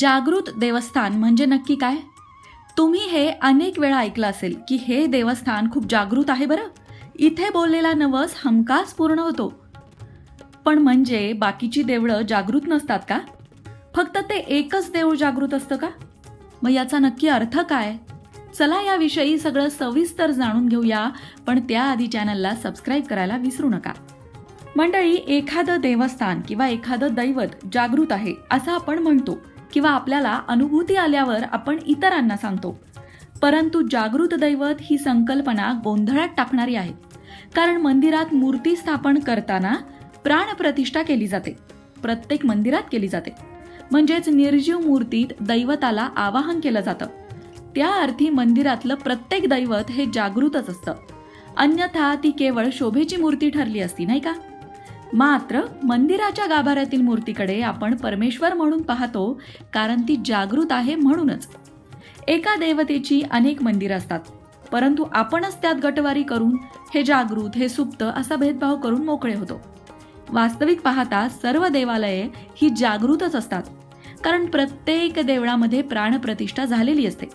जागृत देवस्थान म्हणजे नक्की काय? तुम्ही हे अनेक वेळा ऐकलं असेल की हे देवस्थान खूप जागृत आहे बरं. इथे बोललेला नवस हमखास पूर्ण होतो. पण म्हणजे बाकीची देवळं जागृत नसतात का? फक्त ते एकच देऊळ जागृत असतं का? मग याचा नक्की अर्थ काय? चला याविषयी सगळं सविस्तर जाणून घेऊया पण त्याआधी चॅनलला सबस्क्राईब करायला विसरू नका. मंडळी एखादं देवस्थान किंवा एखादं दैवत जागृत आहे असं आपण म्हणतो. किंवा आपल्याला अनुभूती आल्यावर आपण इतरांना सांगतो. परंतु जागृत दैवत ही संकल्पना गोंधळात टाकणारी आहे. कारण मंदिरात मूर्ती स्थापन करताना प्राणप्रतिष्ठा केली जाते. प्रत्येक मंदिरात केली जाते. म्हणजेच निर्जीव मूर्तीत दैवताला आवाहन केलं जातं. त्या अर्थी मंदिरातलं प्रत्येक दैवत हे जागृतच असतं. अन्यथा ती केवळ शोभेची मूर्ती ठरली असती नाही का? मात्र मंदिराच्या गाभाऱ्यातील मूर्तीकडे आपण परमेश्वर म्हणून पाहतो कारण ती जागृत आहे म्हणूनच. एका देवतेची अनेक मंदिरं असतात परंतु आपणच त्यात गटवारी करून हे जागृत हे सुप्त असा भेदभाव करून मोकळे होतो. वास्तविक पाहता सर्व देवालये ही जागृतच असतात कारण प्रत्येक देवळामध्ये प्राणप्रतिष्ठा झालेली असते.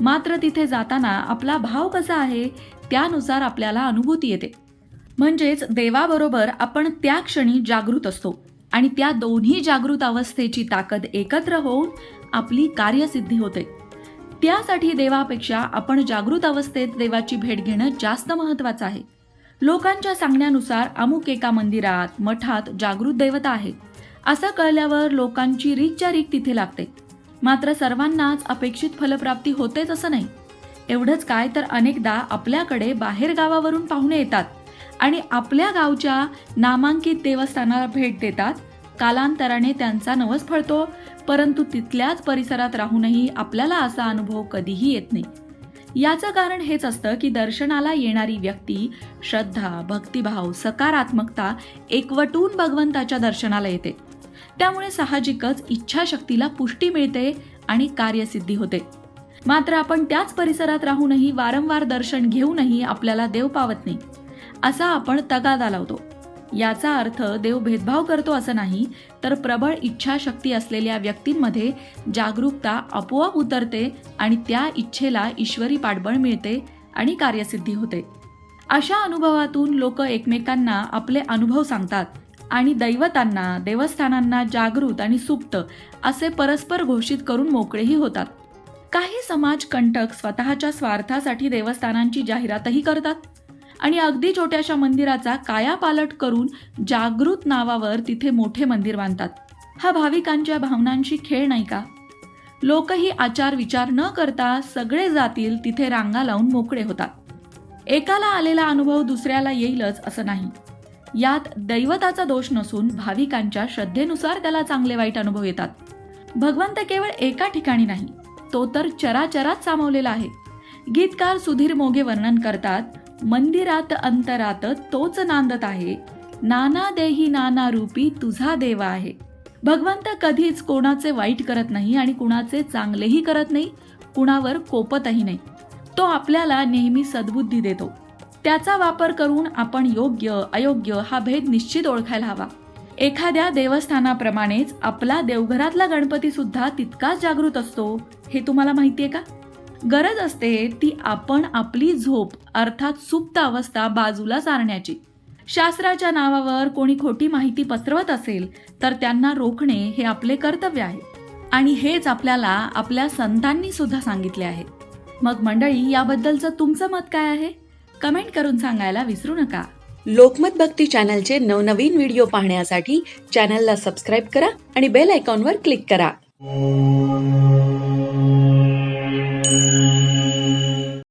मात्र तिथे जाताना आपला भाव कसा आहे त्यानुसार आपल्याला अनुभूती येते. म्हणजेच देवाबरोबर आपण त्या क्षणी जागृत असतो आणि त्या दोन्ही जागृत अवस्थेची ताकद एकत्र होऊन आपली कार्यसिद्धी होते. त्यासाठी देवापेक्षा आपण जागृत अवस्थेत देवाची भेट घेणं जास्त महत्वाचं आहे. लोकांच्या सांगण्यानुसार अमुक एका मंदिरात मठात जागृत देवता आहे असं कळल्यावर लोकांची रीतच्या रीत तिथे लागते. मात्र सर्वांनाच अपेक्षित फलप्राप्ती होतेच असं नाही. एवढंच काय तर अनेकदा आपल्याकडे बाहेर गावावरून पाहुणे येतात. आणि आपल्या गावच्या नामांकित देवस्थानाला भेट देतात. कालांतराने त्यांचा नवस फळतो परंतु तिथल्याच परिसरात राहूनही आपल्याला असा अनुभव कधीही येत नाही. याचं कारण हेच असतं की दर्शनाला येणारी व्यक्ती श्रद्धा भक्तिभाव सकारात्मकता एकवटून भगवंताच्या दर्शनाला येते. त्यामुळे साहजिकच इच्छाशक्तीला पुष्टी मिळते आणि कार्यसिद्धी होते. मात्र आपण त्याच परिसरात राहूनही वारंवार दर्शन घेऊनही आपल्याला देव पावत नाही. असा आपण तगादा लावतो. याचा अर्थ देव भेदभाव करतो असं नाही तर प्रबळ इच्छाशक्ती असलेल्या व्यक्तींमध्ये जागरूकता आपोआप उतरते आणि त्या इच्छेला ईश्वरी पाठबळ मिळते आणि कार्यसिद्धी होते. अशा अनुभवातून लोक एकमेकांना आपले अनुभव सांगतात आणि दैवतांना देवस्थानांना जागृत आणि सुप्त असे परस्पर घोषित करून मोकळेही होतात. काही समाज कंटक स्वतःच्या स्वार्थासाठी देवस्थानांची जाहिरातही करतात. आणि अगदी छोट्याशा मंदिराचा कायापालट करून जागृत नावावर तिथे मोठे मंदिर बांधतात. हा भाविकांच्या भावनांशी खेळ नाही का? लोकही आचार विचार न करता सगळे जातील तिथे रांगा लावून मोकळे होतात. एकाला आलेला अनुभव दुसऱ्याला येईलच असं नाही. यात दैवताचा दोष नसून भाविकांच्या श्रद्धेनुसार त्याला चांगले वाईट अनुभव येतात. भगवंत केवळ एका ठिकाणी नाही तो तर चराचरात सामावलेला आहे. गीतकार सुधीर मोघे वर्णन करतात मंदिरात अंतरात तोच नांदत आहे. नाना देही नाना रूपी तुझा देवा आहे. भगवंत कधीच कोणाचे वाईट करत नाही आणि कुणाचे चांगलेही करत नाही कुणावर कोपतही नाही. तो आपल्याला नेहमी सद्बुद्धी देतो. त्याचा वापर करून आपण योग्य अयोग्य हा भेद निश्चित ओळखायला हवा. एखाद्या देवस्थानाप्रमाणेच आपला देवघरातला गणपती सुद्धा तितकाच जागृत असतो हे तुम्हाला माहितीये का? गरज असते ती आपण आपली झोप अर्थात सुप्त अवस्था बाजूला सारण्याची. शास्त्राच्या नावावर कोणी खोटी माहिती पसरवत असेल तर त्यांना रोखणे हे आपले कर्तव्य आहे. आणि हेच आपल्याला आपल्या संतांनी सुद्धा सांगितले आहे. मग मंडळी याबद्दलचं तुमचं मत काय आहे? कमेंट करून सांगायला विसरू नका. लोकमत भक्ती चॅनलचे नवनवीन व्हिडिओ पाहण्यासाठी चॅनलला सबस्क्राईब करा आणि बेल आयकॉनवर क्लिक करा.